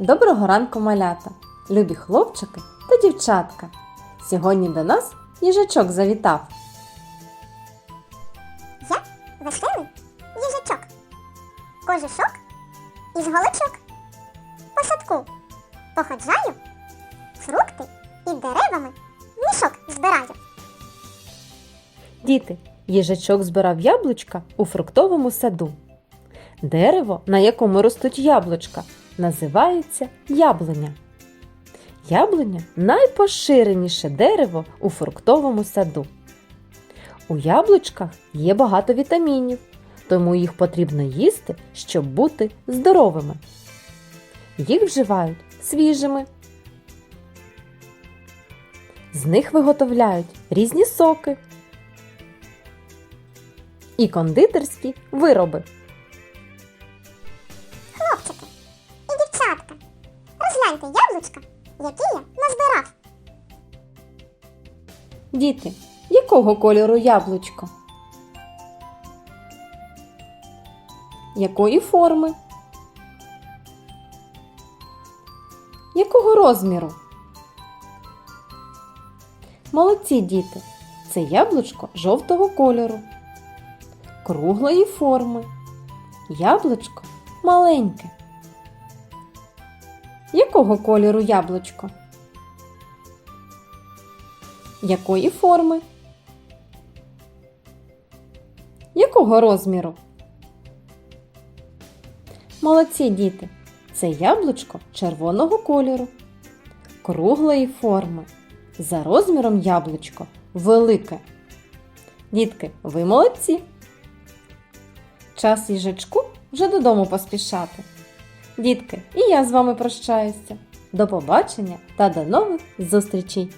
Доброго ранку, малята, любі хлопчики та дівчатка. Сьогодні до нас їжачок завітав. Я веселий їжачок. Кожушок із голочок. По садку походжаю, фрукти і деревами мішок збираю. Діти, їжачок збирав яблучка у фруктовому саду. Дерево, на якому ростуть яблучка, називається яблуня. Яблуня найпоширеніше дерево у фруктовому саду. У яблучках є багато вітамінів, тому їх потрібно їсти, щоб бути здоровими. Їх вживають свіжими. З них виготовляють різні соки і кондитерські вироби. Розгляньте яблучка, які я назбирав. Діти, якого кольору яблучко? Якої форми? Якого розміру? Молодці діти! Це яблучко жовтого кольору, круглої форми. Яблучко маленьке. Якого кольору яблучко? Якої форми? Якого розміру? Молодці діти! Це яблучко червоного кольору, круглої форми. За розміром яблучко велике. Дітки, ви молодці! Час їжачку вже додому поспішати. Дітки, і я з вами прощаюся. До побачення та до нових зустрічей!